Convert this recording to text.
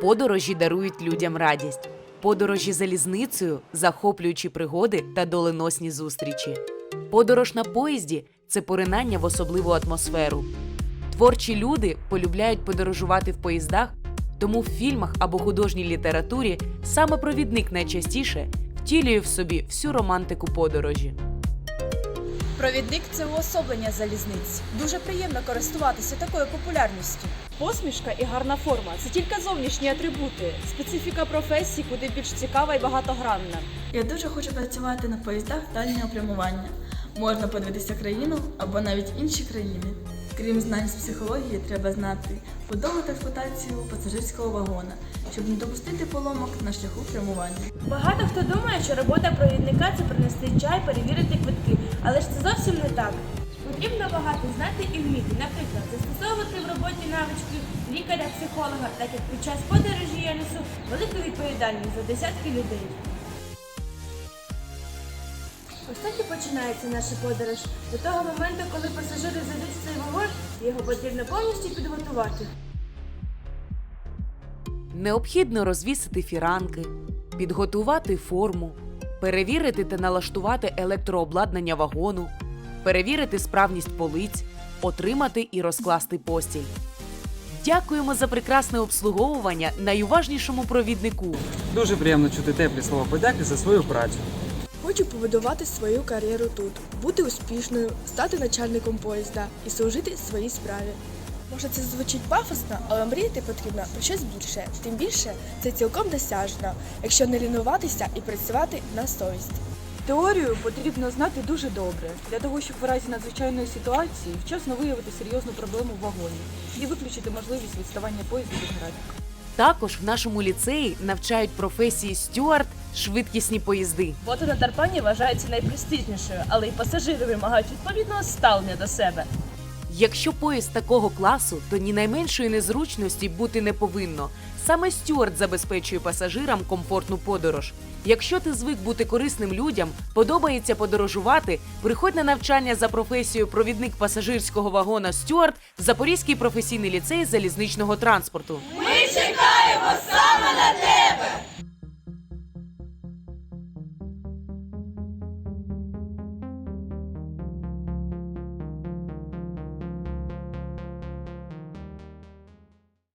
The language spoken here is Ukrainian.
Подорожі дарують людям радість. Подорожі залізницею, захоплюючі пригоди та доленосні зустрічі. Подорож на поїзді це поринання в особливу атмосферу. Творчі люди полюбляють подорожувати в поїздах, тому в фільмах або художній літературі саме провідник найчастіше втілює в собі всю романтику подорожі. Провідник це уособлення залізниць. Дуже приємно користуватися такою популярністю. Посмішка і гарна форма це тільки зовнішні атрибути. Специфіка професії куди більш цікава і багатогранна. Я дуже хочу працювати на поїздах дальнього прямування. Можна подивитися країну або навіть інші країни. Крім знань з психології, треба знати будову та експлуатацію пасажирського вагона, щоб не допустити поломок на шляху прямування. Багато хто думає, що робота провідника це принести чай, перевірити квитки, але ж це зовсім не так. Потрібно багато знати і вміти, наприклад, застосовувати в роботі навички лікаря-психолога, так як під час подорожі я несу велику відповідальність за десятки людей. Ось так і починається наша подорож. До того моменту, коли пасажири зайдуть в цей вагон, його потрібно повністю підготувати. Необхідно розвісити фіранки, підготувати форму, перевірити та налаштувати електрообладнання вагону, перевірити справність полиць, отримати і розкласти постіль. Дякуємо за прекрасне обслуговування найуважнішому провіднику. Дуже приємно чути теплі слова подяки за свою працю. Хочу побудувати свою кар'єру тут, бути успішною, стати начальником поїзда і служити своїй справі. Може, це звучить пафосно, але мріяти потрібно про щось більше. Тим більше це цілком досяжно, якщо не лінуватися і працювати на совість. Теорію потрібно знати дуже добре для того, щоб в разі надзвичайної ситуації вчасно виявити серйозну проблему в вагоні і виключити можливість відставання поїзду від графіка. Також в нашому ліцеї навчають професії стюард, швидкісні поїзди. Робота на тарпані вважається найпрестижнішою, але й пасажири вимагають відповідного ставлення до себе. Якщо поїзд такого класу, то ні найменшої незручності бути не повинно. Саме стюард забезпечує пасажирам комфортну подорож. Якщо ти звик бути корисним людям, подобається подорожувати, приходь на навчання за професією провідник пасажирського вагона Стюард в Запорізький професійний ліцей залізничного транспорту. Ми